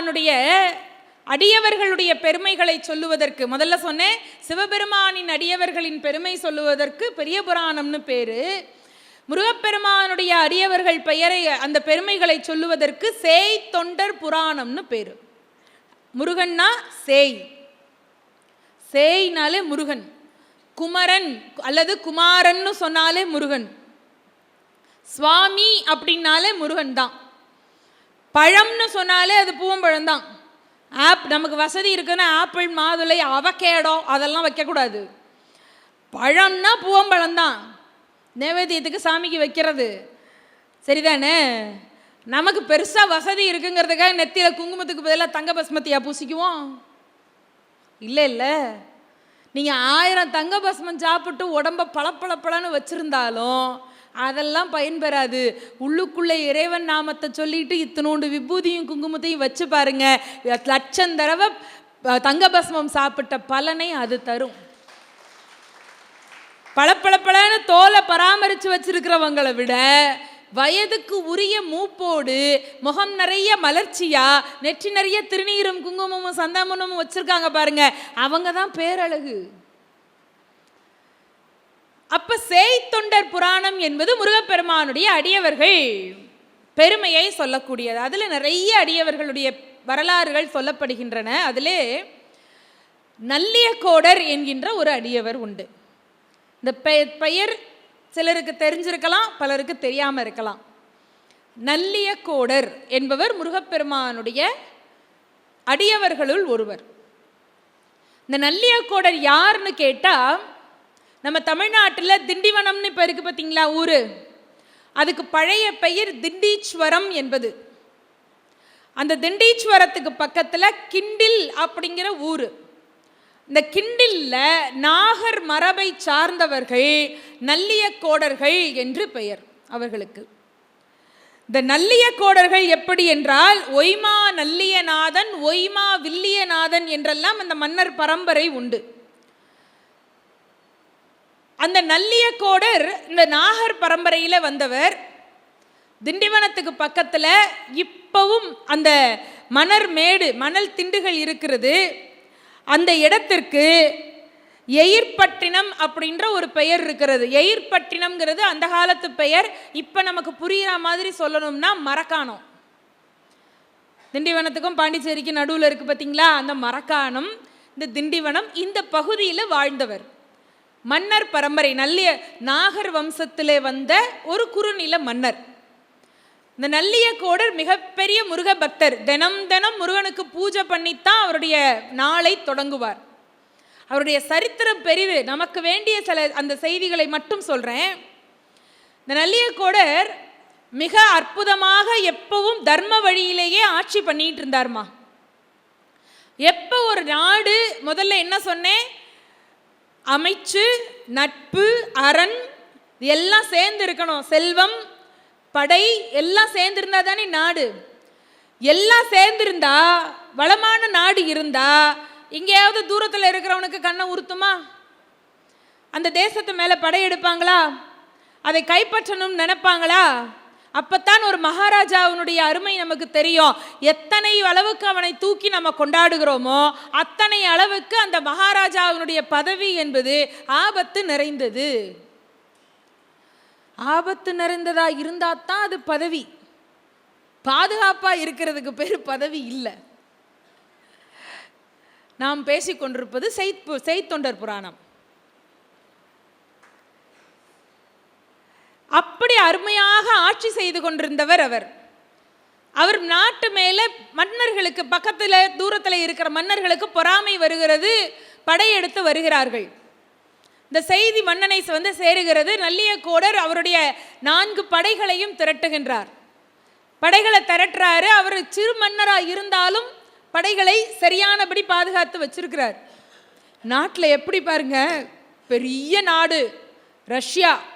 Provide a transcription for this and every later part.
சிவபெருமானுடைய அடியவர்களுடைய பெருமைகளை சொல்லுவதற்கு முதல்ல சொன்னேன் சிவபெருமானின் அடியவர்களின் பெருமை சொல்லுவதற்கு பெரிய புராணம்னு பேரு. முருகப்பெருமானுடைய அடியவர்கள் பெயரை அந்த பெருமைகளை சொல்லுவதற்கு சேய் தொண்டர் புராணம்னு பேரு. முருகன்னா சேய். சேய்னாலே முருகன். குமரன் அல்லது குமாரன்னு சொன்னாலே முருகன். சுவாமி அப்படின்னாலே முருகன் தான் பழம்னு சொன்னாலே அது பூவம்பழம் தான் ஆப் நமக்கு வசதி இருக்குன்னா ஆப்பிள் மாதுளை அவக்கேடோ அதெல்லாம் வைக்கக்கூடாது. பழம்னா பூவம்பழம் தான் நைவேத்தியத்துக்கு சாமிக்கு வைக்கிறது. சரிதானே? நமக்கு பெருசாக வசதி இருக்குங்கிறதுக்காக நெத்தியில் குங்குமத்துக்கு பதிலாக தங்க பஸ்மத்தியாக பூசிக்குவோம்? இல்லை இல்லை. நீங்கள் ஆயிரம் தங்க பஸ்மம் சாப்பிட்டு உடம்ப பளபளப்பளன்னு வச்சுருந்தாலும் அதெல்லாம் பயன்பெறாது. உள்ளுக்குள்ளே இறைவன் நாமத்தை சொல்லிட்டு இத்தனோண்டு விபூதியும் குங்குமத்தையும் வச்சு பாருங்க. லட்சம் தடவை தங்கபஸ்மம் சாப்பிட்ட பலனை அது தரும். பளபளபளன்னு தோலை பராமரித்து வச்சிருக்கிறவங்களை விட வயதுக்கு உரிய மூப்போடு முகம் நிறைய மலர்ச்சியா நெற்றி நிறைய திருநீரும் குங்குமமும் சந்தாமனமும் வச்சிருக்காங்க பாருங்க. அவங்க தான் பேரழகு. அப்ப சேய்த்தொண்டர் புராணம் என்பது முருகப்பெருமானுடைய அடியவர்கள் பெருமையை சொல்லக்கூடியது. அதில் நிறைய அடியவர்களுடைய வரலாறுகள் சொல்லப்படுகின்றன. அதிலே நல்லியக்கோடர் என்கின்ற ஒரு அடியவர் உண்டு. இந்த பெயர் சிலருக்கு தெரிஞ்சிருக்கலாம் பலருக்கு தெரியாமல் இருக்கலாம். நல்லியக்கோடர் என்பவர் முருகப்பெருமானுடைய அடியவர்களுள் ஒருவர். இந்த நல்லியக்கோடர் யாருன்னு கேட்டால் நம்ம தமிழ்நாட்டில் திண்டிவனம்னு இப்போ இருக்குது பார்த்தீங்களா ஊர். அதுக்கு பழைய பெயர் திண்டீஸ்வரம் என்பது. அந்த திண்டீஸ்வரத்துக்கு பக்கத்தில் கிண்டில் அப்படிங்கிற ஊர். இந்த கிண்டில்ல நாகர் மரபை சார்ந்தவர்கள் நல்லியக்கோடர்கள் என்று பெயர் அவர்களுக்கு. இந்த நல்லியக்கோடர்கள் எப்படி என்றால் ஒய்மா நல்லியநாதன் ஒய்மா வில்லியநாதன் என்றெல்லாம் அந்த மன்னர் பரம்பரை உண்டு. அந்த நல்லியக்கோடர் இந்த நாகர் பரம்பரையில் வந்தவர் திண்டிவனத்துக்கு பக்கத்தில் இப்போவும் அந்த மணர் மேடு மணல் திண்டுகள் இருக்கிறது. அந்த இடத்திற்கு எயிர்பட்டினம் அப்படின்ற ஒரு பெயர் இருக்கிறது. எயிர்பட்டினம்ங்கிறது அந்த காலத்து பெயர். இப்போ நமக்கு புரிகிற மாதிரி சொல்லணும்னா மரக்காணம். திண்டிவனத்துக்கும் பாண்டிச்சேரிக்கும் நடுவில் இருக்குது பார்த்தீங்களா அந்த மரக்காணம் இந்த திண்டிவனம் இந்த பகுதியில் வாழ்ந்தவர். மன்னர் பரம்பரை நல்லிய நாகர் வம்சத்திலே வந்த ஒரு குறுநில மன்னர். இந்த நல்லியக்கோடர் மிகப்பெரிய முருக பக்தர். தினம் தினம் முருகனுக்கு பூஜை பண்ணித்தான் அவருடைய நாளை தொடங்குவார். அவருடைய சரித்திரம் பெரிது. நமக்கு வேண்டிய சில அந்த செய்திகளை மட்டும் சொல்கிறேன் இந்த நல்லியக்கோடர் மிக அற்புதமாக எப்பவும் தர்ம வழியிலேயே ஆட்சி பண்ணிட்டு இருந்தார்மா. எப்போ ஒரு நாடு முதல்ல என்ன சொன்னேன்? அமைச்சு நட்பு அரண் எல்லாம் சேர்ந்து இருக்கணும் செல்வம் படை எல்லாம் சேர்ந்துருந்தா தானே நாடு. எல்லாம் சேர்ந்துருந்தா வளமான நாடு இருந்தா எங்கேயாவது தூரத்தில் இருக்கிறவனுக்கு கண்ணை உறுத்துமா அந்த தேசத்து மேலே படையெடுப்பாங்களா அதை கைப்பற்றணும்னு நினைப்பாங்களா? அப்பத்தான் ஒரு மகாராஜாவினுடைய அருமை நமக்கு தெரியும். எத்தனை அளவுக்கு அவனை தூக்கி நம்ம கொண்டாடுகிறோமோ அத்தனை அளவுக்கு அந்த மகாராஜாவினுடைய பதவி என்பது ஆபத்து நிறைந்தது. ஆபத்து நிறைந்ததா இருந்தால் தான் அது பதவி. பாதுகாப்பா இருக்கிறதுக்கு பேர் பதவி இல்லை. நாம் பேசிக்கொண்டிருப்பது செய்த் செய்த்தொண்டர் புராணம் அப்படி அருமையாக ஆட்சி செய்து கொண்டிருந்தவர் அவர். அவர் நாட்டு மேலே மன்னர்களுக்கு பக்கத்தில் தூரத்தில் இருக்கிற மன்னர்களுக்கு பொறாமை வருகிறது படையெடுத்து வருகிறார்கள். இந்த செய்தி மன்னனை வந்து சேருகிறது. நல்லியக்கோடர் அவருடைய நான்கு படைகளையும் திரட்டுகின்றார். படைகளை திரட்டுறாரு. அவர் சிறு மன்னராக இருந்தாலும் படைகளை சரியானபடி பாதுகாத்து வச்சிருக்கிறார். நாட்டில் எப்படி பாருங்க பெரிய நாடு ரஷ்யா.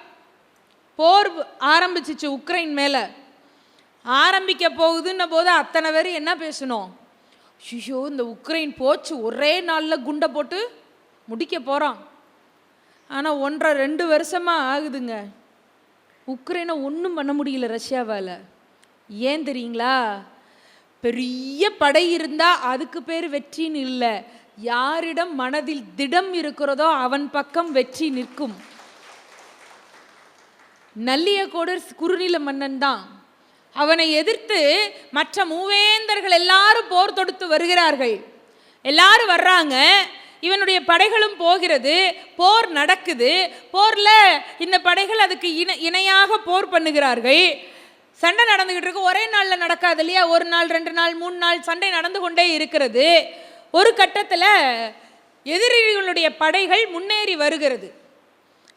போர் ஆரம்பிச்சிச்சு உக்ரைன் மேலே. ஆரம்பிக்க போகுதுன்ன போது அத்தனை பேர் என்ன பேசணும்? ஐயோ இந்த உக்ரைன் போச்சு. ஒரே நாளில் குண்டை போட்டு முடிக்க போகிறான் ஆனால் ஒன்றரை ரெண்டு வருஷமாக ஆகுதுங்க. உக்ரைனை ஒன்றும் பண்ண முடியல ரஷ்யாவால். ஏன் தெரியுங்களா? பெரிய படை இருந்தால் அதுக்கு பேர் வெற்றின்னு இல்லை. யாரிடம் மனதில் திடம் இருக்கிறதோ அவன் பக்கம் வெற்றி நிற்கும். நல்லியக்கோடர் குறுநில மன்னன் தான். அவனை எதிர்த்து மற்ற மூவேந்தர்கள் எல்லாரும் போர் தொடுத்து வருகிறார்கள். எல்லாரும் வர்றாங்க. இவனுடைய படைகளும் போகிறது. போர் நடக்குது. போரில் இந்த படைகள் அதுக்கு இணை இணையாக போர் பண்ணுகிறார்கள். சண்டை நடந்துக்கிட்டு இருக்கு. ஒரே நாளில் நடக்காது இல்லையா? ஒரு நாள் ரெண்டு நாள் மூணு நாள் சண்டை நடந்து கொண்டே இருக்கிறது. ஒரு கட்டத்தில் எதிரிகளுடைய படைகள் முன்னேறி வருகிறது.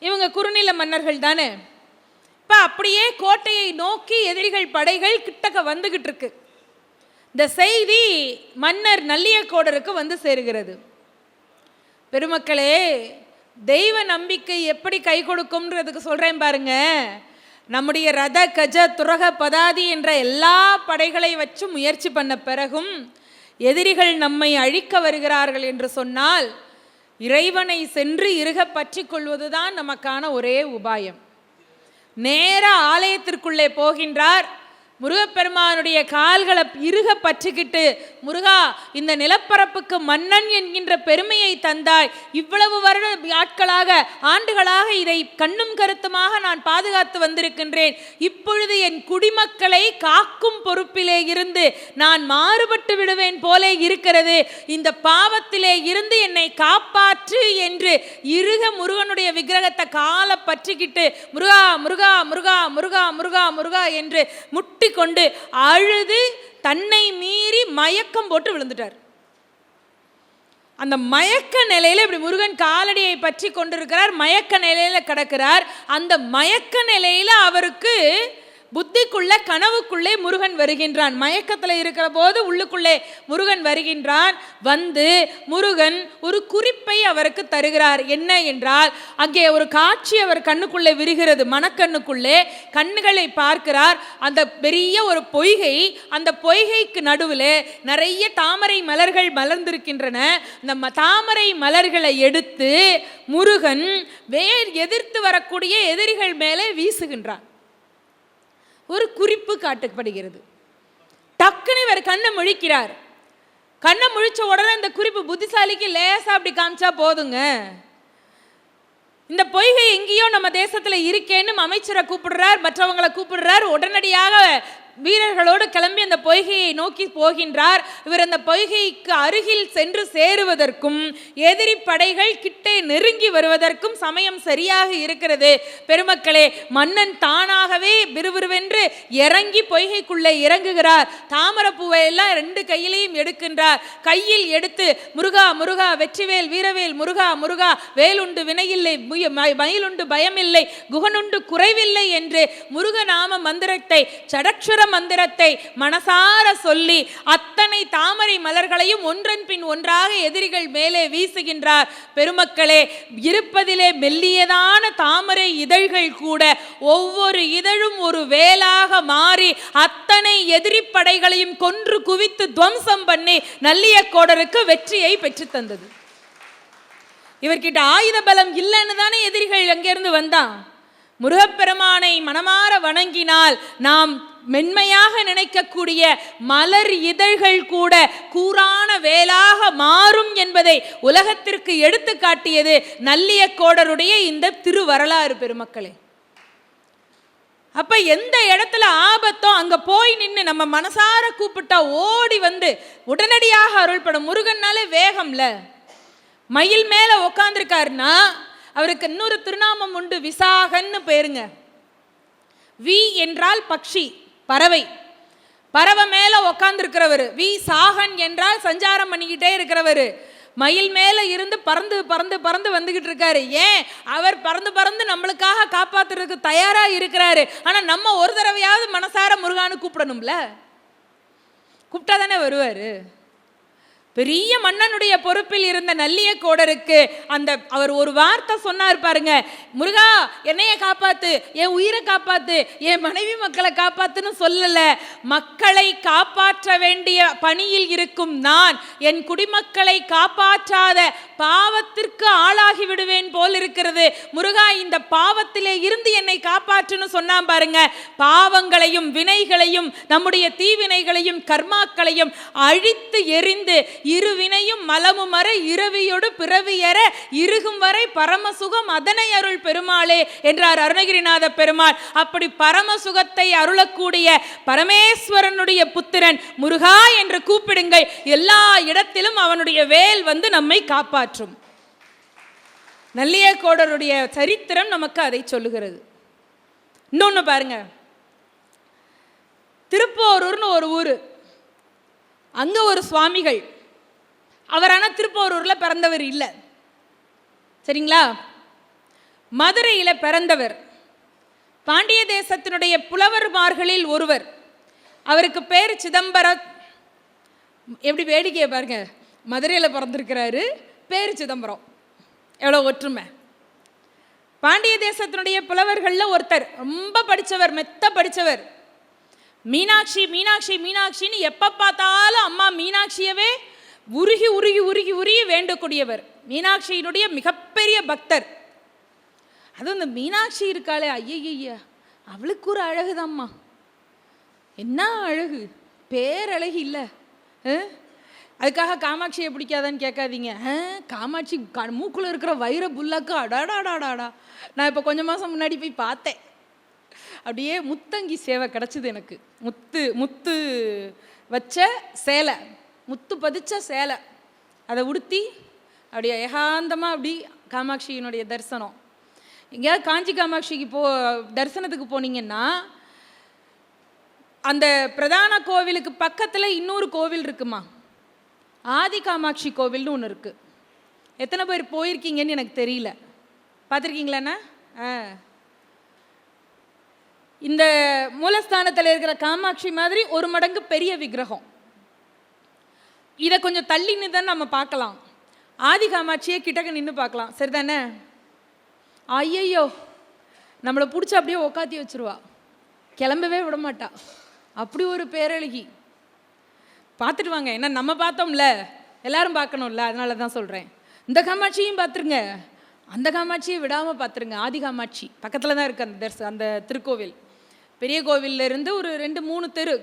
இவங்க குறுநில மன்னர்கள் தானே? இப்போ அப்படியே கோட்டையை நோக்கி எதிரிகள் படைகள் கிட்டக்க வந்துகிட்டு இருக்கு. இந்த செய்தி மன்னர் நல்லியக்கோடருக்கு வந்து சேருகிறது. பெருமக்களே தெய்வ நம்பிக்கை எப்படி கை கொடுக்கும்ன்றதுக்கு சொல்கிறேன் பாருங்க. நம்முடைய ரத கஜ துரக பதாதி என்ற எல்லா படைகளை வச்சு முயற்சி பண்ண பிறகும் எதிரிகள் நம்மை அழிக்க வருகிறார்கள் என்று சொன்னால் இறைவனை சென்று இறுக பற்றி கொள்வதுதான் நமக்கான ஒரே உபாயம். நேர ஆலயத்திற்குள்ளே போகின்றார். முருகப்பெருமானுடைய கால்களை இறுக பற்றிக்கிட்டு முருகா இந்த நிலப்பரப்புக்கு மன்னன் என்கின்ற பெருமையை தந்தாய். இவ்வளவு வருட ஆட்களாக ஆண்டுகளாக இதை கண்ணும் கருத்துமாக நான் பாதுகாத்து வந்திருக்கின்றேன். இப்பொழுது என் குடிமக்களை காக்கும் பொறுப்பிலே இருந்து நான் மாறுபட்டு விடுவேன் போலே இருக்கிறது. இந்த பாவத்திலே இருந்து என்னை காப்பாற்று என்று இறுக முருகனுடைய விக்கிரகத்தை காலை பற்றிக்கிட்டு முருகா முருகா முருகா முருகா முருகா முருகா என்று முட்டி கொண்டு அழுது தன்னை மீறி மயக்கம் போட்டு விழுந்துட்டார். அந்த மயக்க நிலையில இப்படி முருகன் காலடியை பற்றி கொண்டிருக்கிறார் மயக்க நிலையில கிடக்கிறார். அந்த மயக்க நிலையில அவருக்கு புத்திக்குள்ளே கனவுக்குள்ளே முருகன் வருகின்றான். மயக்கத்தில் இருக்கிற போது உள்ளுக்குள்ளே முருகன் வருகின்றான். வந்து முருகன் ஒரு குறிப்பை அவருக்கு தருகிறார். என்ன என்றால் அங்கே ஒரு காட்சி அவர் கண்ணுக்குள்ளே விரிகிறது. மனக்கண்ணுக்குள்ளே கண்ணுகளை பார்க்கிறார். அந்த பெரிய ஒரு பொய்கை அந்த பொய்கைக்கு நடுவில் நிறைய தாமரை மலர்கள் மலர்ந்திருக்கின்றன. அந்த ம- தாமரை மலர்களை எடுத்து முருகன் வேர் எதிர்த்து வரக்கூடிய எதிரிகள் மேலே வீசுகின்றான். ஒரு குறிப்பு காட்டப்படுகிறது. டக்குன்னு இவர் கண்ணை முழிக்கிறார். கண்ணை முழிச்ச உடனே இந்த குறிப்பு புத்திசாலிக்கு லேசாக அப்படி காமிச்சா போதுங்க. இந்த பொய்கை எங்கேயோ நம்ம தேசத்தில் இருக்கேன்னு அமைச்சரை கூப்பிடுறார் மற்றவங்களை கூப்பிடுறார் உடனடியாக வீரர்களோடு கிளம்பி அந்த பொய்கையை நோக்கி போகின்றார். இவர் அந்த பொய்கைக்கு அருகில் சென்று சேருவதற்கும் எதிரி படைகள் கிட்டே நெருங்கி வருவதற்கும் சமயம் சரியாக இருக்கிறது. பெருமக்களே மன்னன் தானாகவே விறுவிறுவென்று இறங்கி பொய்கைக்குள்ளே இறங்குகிறார். தாமரப்பூவை எல்லாம் ரெண்டு கையிலையும் எடுக்கின்றார். கையில் எடுத்து முருகா முருகா வெற்றிவேல் வீரவேல் முருகா முருகா வேலுண்டு வினையில்லை மயிலுண்டு பயமில்லை குகனுண்டு குறைவில்லை என்று முருகநாம மந்திரத்தை சடக்ஷர மந்திரத்தை மனசார சொல்லி அத்தனை தாமரை மலர்களையும் ஒன்றன் பின் ஒன்றாக எதிரிகள் மேலே வீசுகின்றார். பெருமக்களே இருப்பதிலே மெல்லியதான தாமரை இதழ்கள் கூட ஒவ்வொரு இதழும் ஒரு வேலாக மாறி அத்தனை எதிரி படைகளையும் கொன்று குவித்து துவம்சம் பண்ணி நல்லியக்கோடருக்கு வெற்றியை பெற்றுத்தந்தது இவர்கிட்ட ஆயுத பலம் இல்லைன்னு தானே எதிரிகள் அங்கிருந்து வந்தான். முருகப்பெருமானை மனமாற வணங்கினால் நாம் மென்மையாக நினைக்கக்கூடிய மலர் இதழ்கள் கூட கூரான வேலாக மாறும் என்பதை உலகத்திற்கு எடுத்து காட்டியது நல்லியக்கோடருடைய இந்த திருவரலாறு பெருமக்களே. அப்ப எந்த இடத்துல ஆபத்தோ அங்க போய் நின்று நம்ம மனசார கூப்பிட்டா ஓடி வந்து உடனடியாக அருள்படும் முருகன்னாலே வேகம்ல. மயில் மேல உக்காந்துருக்காருன்னா அவருக்கு இன்னொரு திருநாமம் உண்டு விசாகன்னு பேருங்க. வி என்றால் பக்ஷி. பறவை. பறவை மேலே உக்காந்துருக்கிறவர். வி சாகன் என்றால் சஞ்சாரம் பண்ணிக்கிட்டே இருக்கிறவர். மயில் மேலே இருந்து பறந்து பறந்து பறந்து வந்துக்கிட்டு இருக்காரு. ஏன்? அவர் பறந்து பறந்து நம்மளுக்காக காப்பாத்துறதுக்கு தயாராக இருக்கிறாரு. ஆனால் நம்ம ஒரு தடவையாவது மனசார முருகான்னு கூப்பிடணும்ல? கூப்பிட்டா தானே வருவாரு? பெரிய மன்னனுடைய பொறுப்பில் இருந்த நல்லிய கோடருக்கு அந்த அவர் ஒரு வார்த்தை சொன்னார் பாருங்க முருகா என்னைய காப்பாத்து என் உயிரை காப்பாத்து என் மனைவி மக்களை காப்பாத்துன்னு சொல்லல. மக்களை காப்பாற்ற வேண்டிய பணியில் இருக்கும் நான் என் குடிமக்களை காப்பாற்றாத பாவத்திற்கு ஆளாகி விடுவேன் போல் இருக்கிறது. முருகா இந்த பாவத்திலே இருந்து என்னை காப்பாற்றுன்னு சொன்னான் பாருங்க. பாவங்களையும் வினைகளையும் நம்முடைய தீவினைகளையும் கர்மாக்களையும் அழித்து எரிந்து இருவினையும் மலமும் வரை இரவியோடு பிறவியற இருகும் வரை பரமசுகம் அதனை அருள் பெருமாளே என்றார் அருணகிரிநாத பெருமாள். அப்படி பரமசுகத்தை அருளக்கூடிய பரமேஸ்வரனுடைய புத்திரன் முருகா என்று கூப்பிடுங்கள். எல்லா இடத்திலும் அவனுடைய வேல் வந்து நம்மை காப்பாற்றும். நல்லியக்கோடருடைய சரித்திரம் நமக்கு அதை சொல்லுகிறது. இன்னொன்று பாருங்க. திருப்போரூர்னு ஒரு ஊர். அங்கே ஒரு சுவாமிகள். அவர் ஆனால் திருப்போரூரில் பிறந்தவர் இல்லை. சரிங்களா? மதுரையில் பிறந்தவர். பாண்டிய தேசத்தினுடைய புலவர்மார்களில் ஒருவர். அவருக்கு பேர் சிதம்பரம். எப்படி வேடிக்கையை பாருங்க. மதுரையில் பிறந்திருக்கிறாரு. பேர் சிதம்பரம். எவ்வளோ ஒற்றுமை. பாண்டிய தேசத்தினுடைய புலவர்களில் ஒருத்தர். ரொம்ப படித்தவர் மெத்த படித்தவர் மீனாட்சி மீனாட்சி மீனாட்சின்னு எப்போ பார்த்தாலும் அம்மா மீனாட்சியவே உருகி உருகி உருகி உருகி வேண்டக்கூடியவர். மீனாட்சியினுடைய மிகப்பெரிய பக்தர். அதுவும் இந்த மீனாட்சி இருக்காளே ஐயய்யா அவளுக்கு ஒரு அழகுதாம்மா. என்ன அழகு? பேரழகு இல்லை. அதுக்காக காமாட்சியை பிடிக்காதான்னு கேட்காதீங்க. ஆ, காமாட்சி க மூக்குல இருக்கிற வைர புல்லாக்கு அடாடாடாடாடா. நான் இப்போ கொஞ்ச மாதம் முன்னாடி போய் பார்த்தேன். அப்படியே முத்தங்கி சேவை கிடச்சிது எனக்கு. முத்து முத்து வச்ச சேலை. முத்து பதிச்ச சேலை. அதை உடுத்தி அப்படியே ஏகாந்தமாக அப்படி காமாட்சியினுடைய தரிசனம். எங்கேயாவது காஞ்சி காமாட்சிக்கு போ தரிசனத்துக்கு போனீங்கன்னா அந்த பிரதான கோவிலுக்கு பக்கத்தில் இன்னொரு கோவில் இருக்குமா? ஆதி காமாட்சி கோவில்னு ஒன்று இருக்குது எத்தனை பேர் போயிருக்கீங்கன்னு எனக்கு தெரியல. பார்த்துருக்கீங்களாண்ணா ஆ. இந்த மூலஸ்தானத்தில் இருக்கிற காமாட்சி மாதிரி ஒரு மடங்கு பெரிய விக்கிரகம். இதை கொஞ்சம் தள்ளி நின்று தான் நம்ம பார்க்கலாம். ஆதி காமாட்சியை கிட்டக்க நின்று பார்க்கலாம். சரிதானே? ஐயையோ நம்மளை பிடிச்சி அப்படியே உக்காத்தி வச்சிருவா. கிளம்பவே விட மாட்டா அப்படி ஒரு பேரழகி. பார்த்துட்டு வாங்க ஏன்னா நம்ம பார்த்தோம்ல. எல்லாரும் பார்க்கணும்ல அதனால தான் சொல்கிறேன் இந்த காமாட்சியும் பார்த்துருங்க. அந்த காமாட்சியை விடாமல் பார்த்துருங்க. ஆதி காமாட்சி. பக்கத்தில் தான் இருக்குது அந்த தர்ஸ் அந்த திருக்கோவில். பெரிய கோவிலில் இருந்து ஒரு ரெண்டு மூணு தெரு.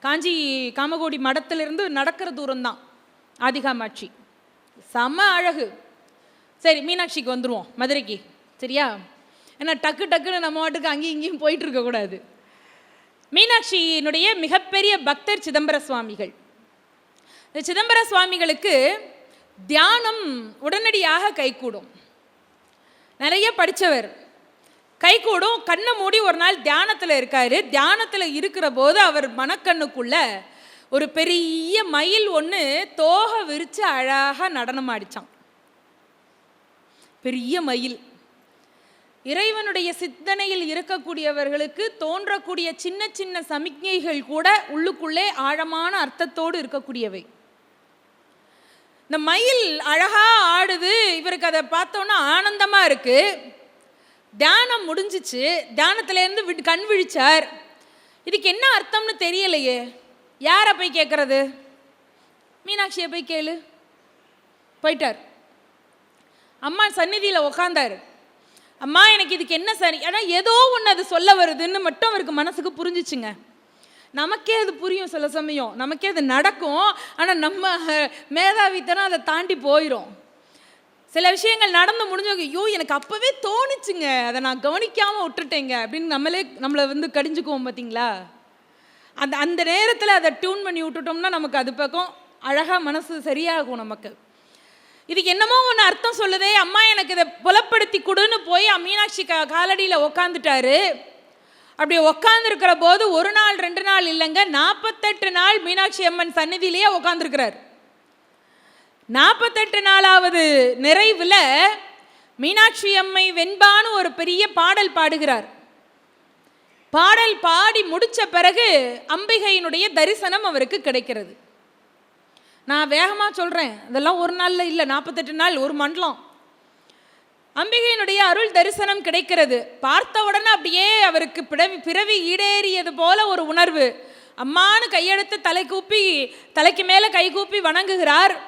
காஞ்சி காமகோடி மடத்திலிருந்து நடக்கிற தூரம்தான் ஆதி காமாட்சி செம அழகு. சரி மீனாட்சிக்கு வந்துடுவோம் மதுரைக்கு. சரியா? ஏன்னா டக்கு டக்குன்னு நம்ம வாட்டுக்கு அங்கேயும் இங்கேயும் போயிட்டுருக்கக்கூடாது மீனாட்சியினுடைய மிகப்பெரிய பக்தர் சிதம்பர சுவாமிகள். இந்த சிதம்பர சுவாமிகளுக்கு தியானம் உடனடியாக கைகூடும். நிறைய படித்தவர் கைகூடும். கண்ணை மூடி ஒரு நாள் தியானத்தில் இருக்காரு. தியானத்தில் இருக்கிற போது அவர் மனக்கண்ணுக்குள்ள ஒரு பெரிய மயில் ஒன்று தோகை விரித்து அழகாக நடனம் ஆடிச்சான். பெரிய மயில். இறைவனுடைய சித்தனையில் இருக்கக்கூடியவர்களுக்கு தோன்றக்கூடிய சின்ன சின்ன சமிக்ஞைகள் கூட உள்ளுக்குள்ளே ஆழமான அர்த்தத்தோடு இருக்கக்கூடியவை. இந்த மயில் அழகா ஆடுது. இவருக்கு அதை பார்த்தோன்னா ஆனந்தமா இருக்கு. தியானம் முடிஞ்சிச்சு தியானத்துலேருந்து விட்டு கண் விழிச்சார். இதுக்கு என்ன அர்த்தம்னு தெரியலையே. யாரை போய் கேட்கறது மீனாட்சியை போய் கேளு. போயிட்டார். அம்மா சந்நிதியில் உக்காந்தார். அம்மா எனக்கு இதுக்கு என்ன சரி ஏன்னா ஏதோ ஒன்று அது சொல்ல வருதுன்னு மட்டும் அவருக்கு மனசுக்கு புரிஞ்சிச்சுங்க. நமக்கே அது புரியும் சில சமயம். நமக்கே அது நடக்கும். ஆனால் நம்ம மேதாவித்தனம் அதை தாண்டி போயிடும் சில விஷயங்கள் நடந்து முடிஞ்சவங்க ஐயோ எனக்கு அப்போவே தோணுச்சுங்க. அதை நான் கவனிக்காமல் விட்டுட்டேங்க. அப்படின்னு நம்மளே நம்மளை வந்து கடிஞ்சுக்குவோம் பார்த்தீங்களா? அந்த அந்த நேரத்தில் அதை டியூன் பண்ணி விட்டுட்டோம்னா நமக்கு அது பக்கம் அழகாக மனசு சரியாகும் நமக்கு. இதுக்கு என்னமோ ஒன்று அர்த்தம் சொல்லுதே. அம்மா எனக்கு இதை புலப்படுத்தி கொடுன்னு போய் மீனாட்சி கா காலடியில் உக்காந்துட்டாரு. அப்படி உக்காந்துருக்கிற போது ஒரு நாள் ரெண்டு நாள் இல்லைங்க நாற்பத்தெட்டு நாள் மீனாட்சி அம்மன் சந்நிதியிலேயே உக்காந்துருக்கிறார். நாற்பத்தெட்டு நாளாவது நிறைவில் மீனாட்சி அம்மை வெண்பான்னு ஒரு பெரிய பாடல் பாடுகிறார். பாடல் பாடி முடித்த பிறகு அம்பிகையினுடைய தரிசனம் அவருக்கு கிடைக்கிறது. நான் வேகமாக சொல்கிறேன் இதெல்லாம் ஒரு நாளில் இல்லை நாற்பத்தெட்டு நாள் ஒரு மண்டலம். அம்பிகையினுடைய அருள் தரிசனம் கிடைக்கிறது. பார்த்த உடனே அப்படியே அவருக்கு பிறவி பிறவி ஈடேறியது போல ஒரு உணர்வு. அம்மானு கையெடுத்து தலை கூப்பி தலைக்கு மேலே கை கூப்பி வணங்குகிறார்.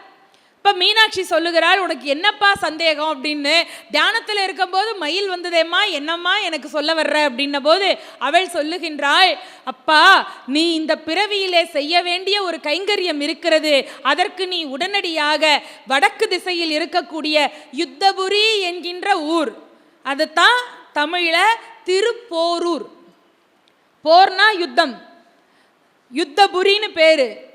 இப்போ மீனாட்சி சொல்லுகிறாள் உனக்கு என்னப்பா சந்தேகம்? அப்படின்னு தியானத்தில் இருக்கும்போது மயில் வந்ததேம்மா என்னம்மா எனக்கு சொல்ல வர்ற? அப்படின்ன போது அவள் சொல்லுகின்றாள் அப்பா நீ இந்த பிறவியிலே செய்ய வேண்டிய ஒரு கைங்கரியம் இருக்கிறது. அதற்கு நீ உடனடியாக வடக்கு திசையில் இருக்கக்கூடிய யுத்தபுரி என்கின்ற ஊர். அதுதான் தமிழில் திருப்போரூர். போர்னா யுத்தம். யுத்தபுரின்னு பேர்.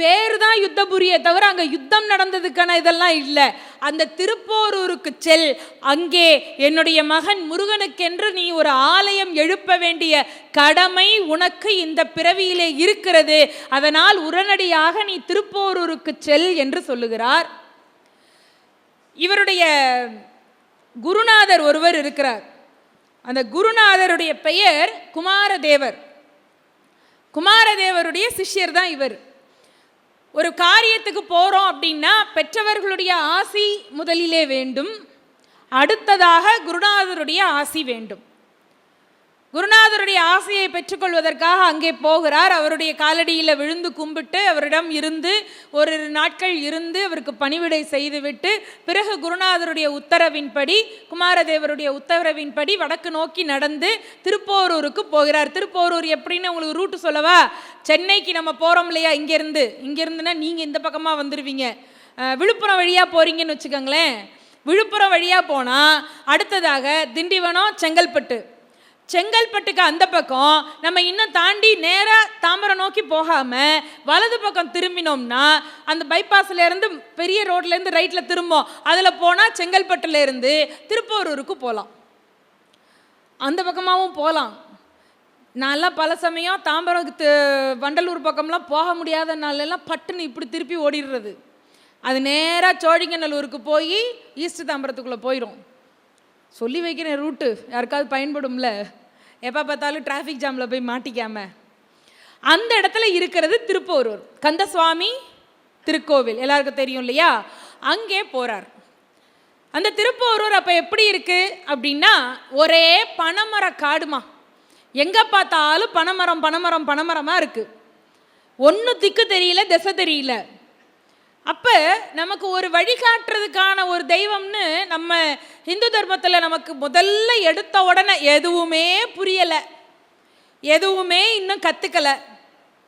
பேர் தான் யுத்தபுரியே தவிர அங்கே யுத்தம் நடந்ததுக்கான இதெல்லாம் இல்லை. அந்த திருப்போரூருக்கு செல். அங்கே என்னுடைய மகன் முருகனுக்கென்று நீ ஒரு ஆலயம் எழுப்ப வேண்டிய கடமை உனக்கு இந்த பிறவியிலே இருக்கிறது. அதனால் உடனடியாக நீ திருப்போரூருக்கு செல் என்று சொல்லுகிறார். இவருடைய குருநாதர் ஒருவர் இருக்கிறார். அந்த குருநாதருடைய பெயர் குமாரதேவர். குமாரதேவருடைய சிஷ்யர் தான் இவர். ஒரு காரியத்துக்கு போகிறோம் அப்படின்னா பெற்றவர்களுடைய ஆசி முதலிலே வேண்டும். அடுத்ததாக குருநாதருடைய ஆசி வேண்டும். குருநாதருடைய ஆசையை பெற்றுக்கொள்வதற்காக அங்கே போகிறார். அவருடைய காலடியில் விழுந்து கும்பிட்டு அவரிடம் இருந்து ஒரு நாட்கள் இருந்து அவருக்கு பணிவிடை செய்துவிட்டு பிறகு குருநாதருடைய உத்தரவின்படி குமாரதேவருடைய உத்தரவின்படி வடக்கு நோக்கி நடந்து திருப்போரூருக்கு போகிறார். திருப்போரூர் எப்படின்னு உங்களுக்கு ரூட்டு சொல்லவா? சென்னைக்கு நம்ம போகிறோம் இல்லையா? இங்கேருந்து. இங்கேருந்துன்னா நீங்கள் இந்த பக்கமாக வந்துடுவீங்க விழுப்புரம் வழியாக போகிறீங்கன்னு வச்சுக்கோங்களேன். விழுப்புரம் வழியாக போனால் அடுத்ததாக திண்டிவனம் செங்கல்பட்டு. செங்கல்பட்டுக்கு அந்த பக்கம் நம்ம இன்னும் தாண்டி நேராக தாம்பரம் நோக்கி போகாமல் வலது பக்கம் திரும்பினோம்னா அந்த பைபாஸ்லேருந்து இருந்து பெரிய ரோட்லேருந்து ரைட்டில் திரும்போம். அதில் போனால் செங்கல்பட்டுலேருந்து திருப்பூரூருக்கு போகலாம் அந்த பக்கமாகவும் போகலாம் நான்லாம் பல சமயம் தாம்பரம் வண்டலூர் பக்கம்லாம் போக முடியாத நாளெல்லாம் பட்டுன்னு இப்படி திருப்பி ஓடிடுறது. அது நேராக சோழிங்கநல்லூருக்கு போய் ஈஸ்ட் தாம்பரத்துக்குள்ளே போயிடும் சொல்லி வைக்கிறேன் ரூட்டு யாருக்காவது பயன்படும்ல? எப்போ பார்த்தாலும் டிராஃபிக் ஜாமில் போய் மாட்டிக்காம. அந்த இடத்துல இருக்கிறது திருப்போரூர். கந்தசுவாமி திருக்கோவில். எல்லாருக்கும் தெரியும் இல்லையா? அங்கே போகிறார் அந்த திருப்போரூர் அப்போ எப்படி இருக்குது அப்படின்னா ஒரே பனைமர காடுமா. எங்கே பார்த்தாலும் பனைமரம் பனைமரம் பனைமரமாக இருக்குது ஒன்றும் திக்கு தெரியல திசை தெரியல. அப்போ நமக்கு ஒரு வழிகாட்டுறதுக்கான ஒரு தெய்வம்னு நம்ம இந்து தர்மத்தில் நமக்கு முதல்ல எடுத்த உடனே எதுவுமே புரியலை. எதுவுமே இன்னும் கற்றுக்கலை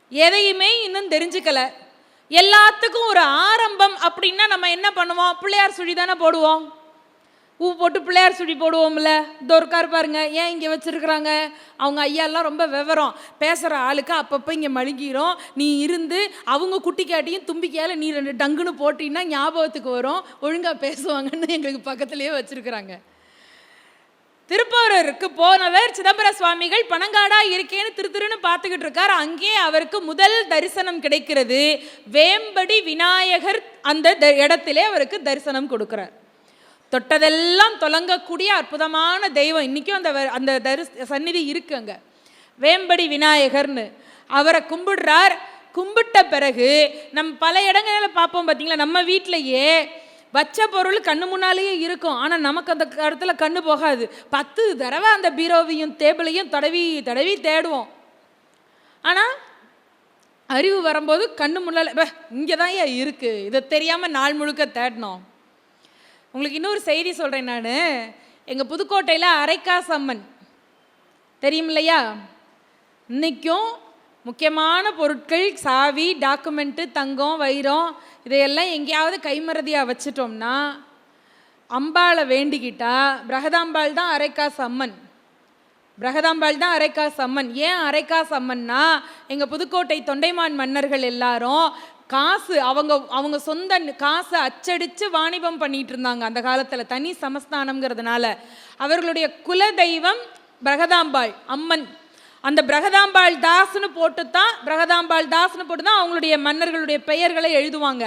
எதையுமே இன்னும் தெரிஞ்சுக்கலை. எல்லாத்துக்கும் ஒரு ஆரம்பம் அப்படின்னா நம்ம என்ன பண்ணுவோம்? பிள்ளையார் சுழி தானே போடுவோம்? பூ போட்டு பிள்ளையார் சுடி போடுவோம்ல. இதோ இருக்கார் பாருங்க. ஏன் இங்கே வச்சுருக்குறாங்க? அவங்க ஐயாலாம் ரொம்ப விவரம். பேசுகிற ஆளுக்கு அப்பப்போ இங்கே மழுங்கிரும். நீ இருந்து அவங்க குட்டிக்காட்டியும் தும்பிக்கையால் நீ ரெண்டு டங்குன்னு போட்டின்னா ஞாபகத்துக்கு வரும். ஒழுங்காக பேசுவாங்கன்னு எங்களுக்கு பக்கத்துலேயே வச்சுருக்குறாங்க. திருப்போரூருக்கு போனவர் சிதம்பர சுவாமிகள் பனங்காடா இருக்கேன்னு திரு திருன்னு பார்த்துக்கிட்டு இருக்கார். அங்கே அவருக்கு முதல் தரிசனம் கிடைக்கிறது. வேம்படி விநாயகர் அந்த த- இடத்திலே அவருக்கு தரிசனம் கொடுக்கிறார். தொட்டதெல்லாம் தொலங்கக்கூடிய அற்புதமான தெய்வம். இன்றைக்கும் அந்த அந்த தரிச சந்நிதி இருக்கு அங்கே வேம்படி விநாயகர்னு. அவரை கும்பிடுறார். கும்பிட்ட பிறகு நம்ம பல இடங்களில் பார்ப்போம் பார்த்தீங்களா நம்ம வீட்டிலையே வச்ச பொருள் கண்ணு முன்னாலேயே இருக்கும். ஆனால் நமக்கு அந்த இடத்துல கண்ணு போகாது. பத்து தடவை அந்த பீரோவையும் டேபிளையும் தடவி தடவி தேடுவோம். ஆனால் அறிவு வரும்போது கண்ணு முன்னால் இங்கே தான் ஏன் இருக்குது இதை தெரியாமல் நாள் முழுக்க தேடினோம் உங்களுக்கு இன்னொரு செய்தி சொல்கிறேன் நான். எங்கள் புதுக்கோட்டையில் அரைக்காசு அம்மன் தெரியும் இல்லையா இன்றைக்கும் முக்கியமான பொருட்கள் சாவி டாக்குமெண்ட்டு தங்கம் வைரம் இதையெல்லாம் எங்கேயாவது கைமறதியாக வச்சிட்டோம்னா அம்பாளை வேண்டிக்கிட்டா பிரகதாம்பாள் தான் அரைக்காசு அம்மன் பிரகதாம்பாள் தான் அரைக்காசு அம்மன் ஏன் அரைக்காசு அம்மன்னா எங்கள் புதுக்கோட்டை தொண்டைமான் மன்னர்கள் எல்லாரும் காசு அவங்க அவங்க சொந்த காசை அச்சடித்து வாணிபம் பண்ணிட்டு இருந்தாங்க அந்த காலத்தில் தனி சமஸ்தானம்ங்கிறதுனால. அவர்களுடைய குல தெய்வம் பிரகதாம்பாள் அம்மன். அந்த பிரகதாம்பாள் தாஸ்னு போட்டு தான் பிரகதாம்பாள் தாஸ்னு போட்டு தான் அவங்களுடைய மன்னர்களுடைய பெயர்களை எழுதுவாங்க.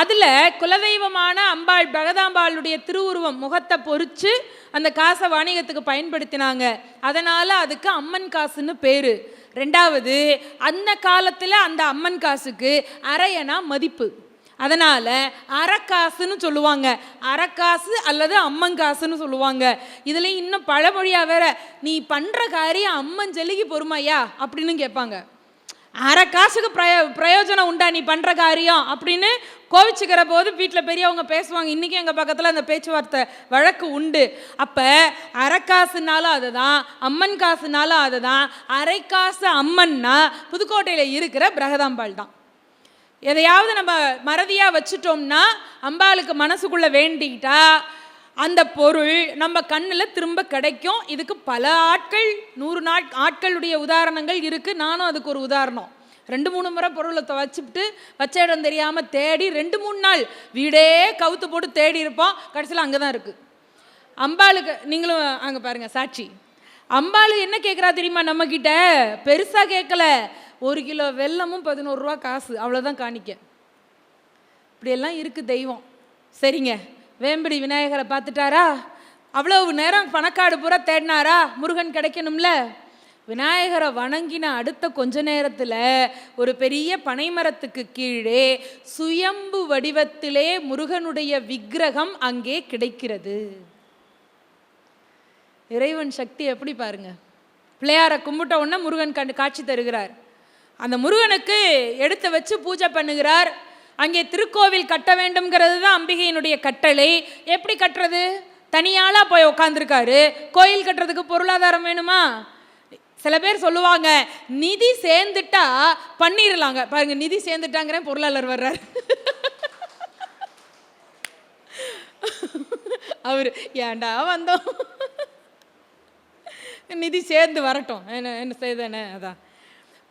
அதில் குலதெய்வமான அம்பாள் பிரகதாம்பாளுடைய திருவுருவம் முகத்தை பொறிச்சு அந்த காசை வாணிகத்துக்கு பயன்படுத்தினாங்க. அதனால் அதுக்கு அம்மன் காசுன்னு பேர். ரெண்டாவது அந்த காலத்தில் அந்த அம்மன் காசுக்கு அரையனா மதிப்பு. அதனால் அறக்காசுன்னு சொல்லுவாங்க. அறக்காசு அல்லது அம்மன் காசுன்னு சொல்லுவாங்க. இதில் இன்னும் பழமொழியாக வேற நீ பண்ணுற காரியம் அம்மன் ஜெல்லிக்கு பொறுமையா? அப்படின்னு கேட்பாங்க. அரை காசுக்கு பிரய பிரயோஜனம் உண்டா? நீ பண்ணுற காரியம் அப்படின்னு கோவிச்சுக்கிற போது வீட்டில் பெரியவங்க பேசுவாங்க. இன்றைக்கி எங்கள் பக்கத்தில் அந்த பேச்சுவார்த்தை வழக்கு உண்டு. அப்போ அரைக்காசுனாலும் அது அதுதான் அம்மன் காசுனாலும் அதுதான் தான் அரைக்காசு அம்மன்னா புதுக்கோட்டையில் இருக்கிற பிரகதாம்பாள் தான். எதையாவது நம்ம மறதியாக வச்சுட்டோம்னா அம்பாளுக்கு மனசுக்குள்ளே வேண்டிக்கிட்டா அந்த பொருள் நம்ம கண்ணில் திரும்ப கிடைக்கும். இதுக்கு பல ஆட்கள் நூறு நாட் ஆட்களுடைய உதாரணங்கள் இருக்குது நானும் அதுக்கு ஒரு உதாரணம். ரெண்டு மூணு முறை பொருளை தொ- வச்ச இடம் தெரியாமல் தேடி ரெண்டு மூணு நாள் வீடே கவுத்து போட்டு தேடி இருப்போம். கடைசியில் அங்கே தான் இருக்குது அம்பாளுக்கு நீங்களும் அங்கே பாருங்கள் சாட்சி. அம்பாளு என்ன கேட்குறா தெரியுமா நம்மக்கிட்ட பெருசாக கேட்கல ஒரு கிலோ வெல்லமும் பதினோரு ரூபா காசு. அவ்வளோதான் காணிக்க. இப்படியெல்லாம் இருக்குது தெய்வம். சரிங்க. வேம்படி விநாயகரை பார்த்துட்டாரா? அவ்வளவு நேரம் பணக்காடு பூரா தேடினாரா? முருகன் கிடைக்கணும்ல? விநாயகரை வணங்கின அடுத்த கொஞ்ச நேரத்தில் ஒரு பெரிய பனைமரத்துக்கு கீழே சுயம்பு வடிவத்திலே முருகனுடைய விக்கிரகம் அங்கே கிடைக்கிறது. இறைவன் சக்தி எப்படி பாருங்க. பிள்ளையாரை கும்பிட்ட உடனே முருகன் கண்டு காட்சி தருகிறார். அந்த முருகனுக்கு எடுத்து வச்சு பூஜை பண்ணுகிறார். அங்கே திருக்கோவில் கட்ட வேண்டும்ங்கிறது தான் அம்பிகையினுடைய கட்டளை. எப்படி கட்டுறது? தனியாளா போய் உக்காந்துருக்காரு. கோயில் கட்டுறதுக்கு பொருளாதாரம் வேணுமா? சில பேர் சொல்லுவாங்க நிதி சேர்ந்துட்டா பண்ணிடலாங்க பாருங்க நிதி சேர்ந்துட்டாங்கிறேன் பொருளாளர் வர்றார். அவர் ஏன்டா வந்தோம்? நிதி சேர்ந்து வரட்டும். என்ன என்ன செய்தானே அதான்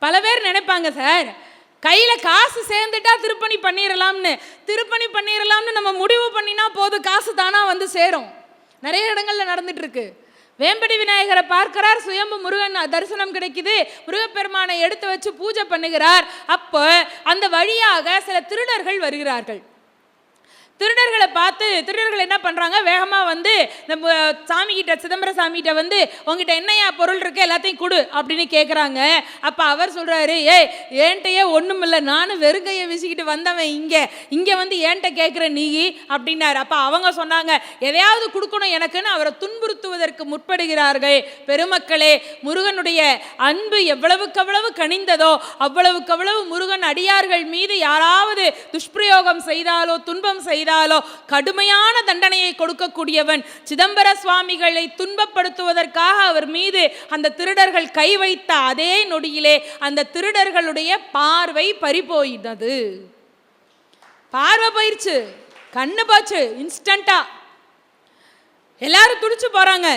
பல பேர் நினைப்பாங்க சார் கையில் காசு சேர்ந்துட்டா திருப்பணி பண்ணிடலாம்னு திருப்பணி பண்ணிடலாம்னு நம்ம முடிவு பண்ணினா போதும் காசு தானாக வந்து சேரும். நிறைய இடங்களில் நடந்துட்டு இருக்கு. வேம்படி விநாயகரை பார்க்கிறார். சுயம்பு முருகன் தரிசனம் கிடைக்குது. முருகப்பெருமானை எடுத்து வச்சு பூஜை பண்ணுகிறார். அப்போ அந்த வழியாக சில திருடர்கள் வருகிறார்கள். திருடர்களை பார்த்து திருடர்கள் என்ன பண்ணுறாங்க வேகமாக வந்து நம்ம சாமிகிட்ட சிதம்பர சாமிகிட்ட வந்து உங்ககிட்ட என்னையா பொருள் இருக்கு? எல்லாத்தையும் கொடு அப்படின்னு கேட்குறாங்க அப்போ அவர் சொல்கிறாரு ஏய் ஏன்ட்டையே ஒன்றும் இல்லை. நானும் வெறுங்கையை வீசிக்கிட்டு வந்தவன் இங்கே. இங்கே வந்து ஏன்ட்ட கேட்குற நீ? அப்படின்னாரு. அப்போ அவங்க சொன்னாங்க எதையாவது கொடுக்கணும் எனக்குன்னு அவரை துன்புறுத்துவதற்கு முற்படுகிறார்கள். பெருமக்களே முருகனுடைய அன்பு எவ்வளவுக்கு அவ்வளவு கனிந்ததோ அவ்வளவுக்கு அவ்வளவு முருகன் அடியார்கள் மீது யாராவது துஷ்பிரயோகம் செய்தாலோ துன்பம் செய்தாலோ கடுமையான தண்டனையை கொடுக்கக்கூடியவன் சிதம்பர சுவாமிகளை துன்பப்படுத்துவதற்காக அவர் மீது அந்த திருடர்கள் கை வைத்த அதே நொடியிலே அந்த திருடர்களுடைய பார்வை பறிபோயினது. பார்வை போயிருச்சு கண்ணு போச்சு இன்ஸ்டண்டா எல்லாரும் துடிச்சு போறாங்க.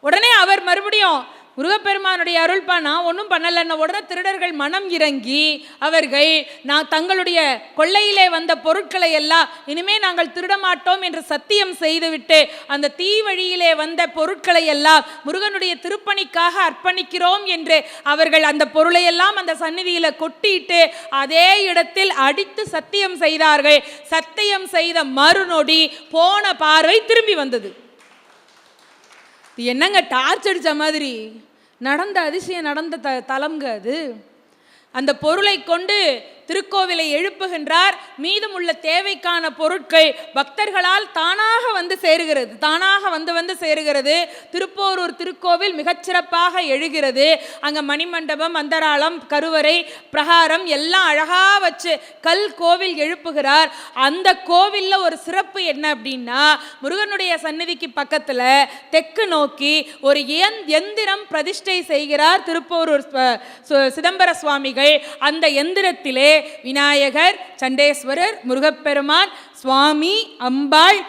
உடனே அவர் மறுபடியும் முருகப்பெருமானுடைய அருள்பா நான் ஒன்றும் பண்ணலைன்ன உடனே திருடர்கள் மனம் இறங்கி அவர்கள் நான் தங்களுடைய கொள்ளையிலே வந்த பொருட்களை எல்லாம் இனிமே நாங்கள் திருட மாட்டோம் என்று சத்தியம் செய்துவிட்டு அந்த தீ வழியிலே வந்த பொருட்களை எல்லாம் முருகனுடைய திருப்பணிக்காக அர்ப்பணிக்கிறோம் என்று அவர்கள் அந்த பொருளை எல்லாம் அந்த சந்நிதியில் கொட்டிட்டு அதே இடத்தில் அடித்து சத்தியம் செய்தார்கள். சத்தியம் செய்த மறுநொடி போன பார்வை திரும்பி வந்தது. இது என்னங்க டார்ச் அடித்த மாதிரி? நடந்த அதிசயம் நடந்த த தலம்ங்க அது. அந்த பொருளை கொண்டு திருக்கோவிலை எழுப்புகின்றார். மீதமுள்ள தேவைக்கான பொருட்கள் பக்தர்களால் தானாக வந்து சேருகிறது. தானாக வந்து வந்து சேருகிறது. திருப்போரூர் திருக்கோவில் மிகச்சிறப்பாக எழுகிறது. அங்கே மணிமண்டபம் அந்தராளம் கருவறை பிரகாரம் எல்லாம் அழகாக வச்சு கல் கோவில் எழுப்புகிறார். அந்த கோவிலில் ஒரு சிறப்பு என்ன அப்படின்னா முருகனுடைய சந்நிதிக்கு பக்கத்தில் தெற்கு நோக்கி ஒரு எந்திரம் பிரதிஷ்டை செய்கிறார் திருப்போரூர் சு- சிதம்பர சுவாமிகள். அந்த எந்திரத்திலே விநாயகர் சண்டேஸ்வரர் முருகப்பெருமான் சுவாமி அம்பாள்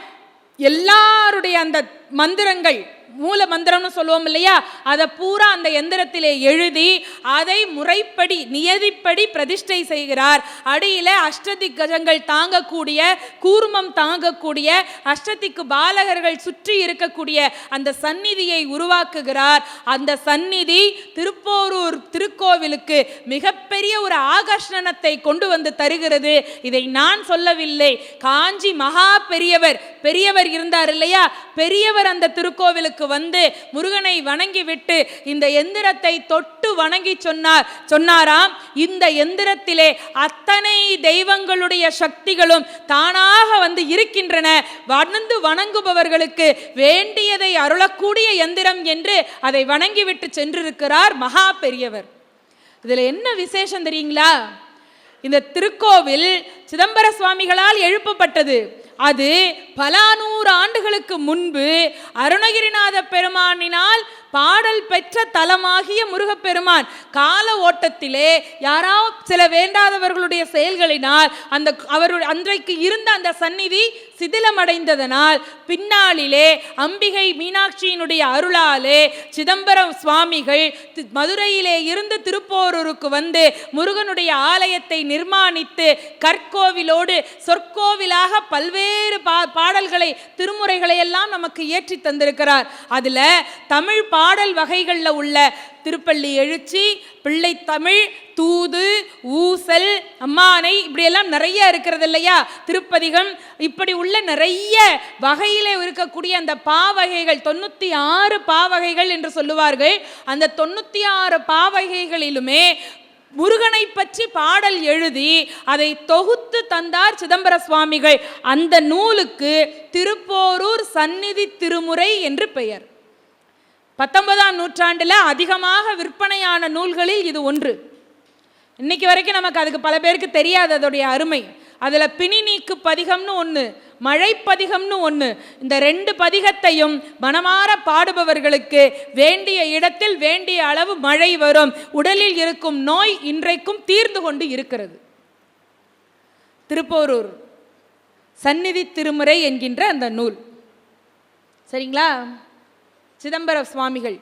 எல்லாருடைய அந்த மந்திரங்கள் மூல மந்திரம்னு சொல்லுவோம் இல்லையா? அதை பூரா அந்த எந்திரத்திலே எழுதி அதை முறைப்படி நியதிப்படி பிரதிஷ்டை செய்கிறார். அடியில அஷ்டதி கஜங்கள் தாங்கக்கூடிய கூர்மம் தாங்கக்கூடிய அஷ்டதிக்கு பாலகர்கள் சுற்றி இருக்கக்கூடிய அந்த சந்நிதியை உருவாக்குகிறார். அந்த சந்நிதி திருப்போரூர் திருக்கோவிலுக்கு மிகப்பெரிய ஒரு ஆகர்ஷணத்தை கொண்டு வந்து தருகிறது. இதை நான் சொல்லவில்லை. காஞ்சி மகா பெரியவர் பெரியவர் இருந்தார் இல்லையா? பெரியவர் அந்த திருக்கோவிலுக்கு வந்து முருகனை வணங்கிவிட்டு இந்த எந்திரத்தை தொட்டு தொட்டு வணங்கி சொன்னார். சொன்னாராம் இந்த எந்திரத்திலே அத்தனை தெய்வங்களுடைய சக்திகளும் தானாக வந்து இருக்கின்றன. வணந்து வணங்குபவர்களுக்கு வேண்டியதை அருளக்கூடிய எந்திரம் என்று அதை வணங்கிவிட்டு சென்றிருக்கிறார் மகா பெரியவர். இதில் என்ன விசேஷம் தெரியுங்களா? இந்த திருக்கோவில் சிதம்பர சுவாமிகளால் எழுப்பப்பட்டது. அது பல நூறு ஆண்டுகளுக்கு முன்பு அருணகிரிநாத பெருமானினால் பாடல் பெற்ற தலமாகிய முருகப்பெருமான் கால ஓட்டத்திலே யாராவது சில வேண்டாதவர்களுடைய செயல்களினால் அந்த அவருடைய அன்றைக்கு இருந்த அந்த சந்நிதி சிதிலமடைந்ததனால் பின்னாளிலே அம்பிகை மீனாட்சியினுடைய அருளாலே சிதம்பரம் சுவாமிகள் மதுரையிலே இருந்து திருப்போரூருக்கு வந்து முருகனுடைய ஆலயத்தை நிர்மாணித்து கற்கோவிலோடு சொற்கோவிலாக பல்வேறு பா பாடல்களை திருமுறைகளை எல்லாம் நமக்கு ஏற்றி தந்திருக்கிறார். அதில் தமிழ் பாடல் வகைகளில் உள்ள திருப்பள்ளி எழுச்சி பிள்ளை தமிழ் தூது ஊசல் அம்மானை இப்படியெல்லாம் நிறைய இருக்கிறது இல்லையா? திருப்பதிகம் இப்படி உள்ள நிறைய வகையிலே இருக்கக்கூடிய அந்த பாவகைகள் தொண்ணூற்றி ஆறு பாவகைகள் என்று சொல்லுவார்கள். அந்த தொண்ணூற்றி ஆறு பாவகைகளிலுமே முருகனை பற்றி பாடல் எழுதி அதை தொகுத்து தந்தார் சிதம்பர சுவாமிகள். அந்த நூலுக்கு திருப்போரூர் சந்நிதி திருமுறை என்று பெயர். பத்தொன்பதாம் நூற்றாண்டில் அதிகமாக விற்பனையான நூல்களில் இது ஒன்று. இன்னைக்கு வரைக்கும் நமக்கு அதுக்கு பல பேருக்கு தெரியாது அதோடைய அருமை. அதில் பிணி நீக்கு பதிகம்னு ஒன்று மழைப்பதிகம்னு ஒன்று இந்த ரெண்டு பதிகத்தையும் மனமாற பாடுபவர்களுக்கு வேண்டிய இடத்தில் வேண்டிய அளவு மழை வரும். உடலில் இருக்கும் நோய் இன்றைக்கும் தீர்ந்து கொண்டு இருக்கிறது. திருப்போரூர் சந்நிதி திருமுறை என்கின்ற அந்த நூல். சரிங்களா? சிதம்பர சுவாமிகள்.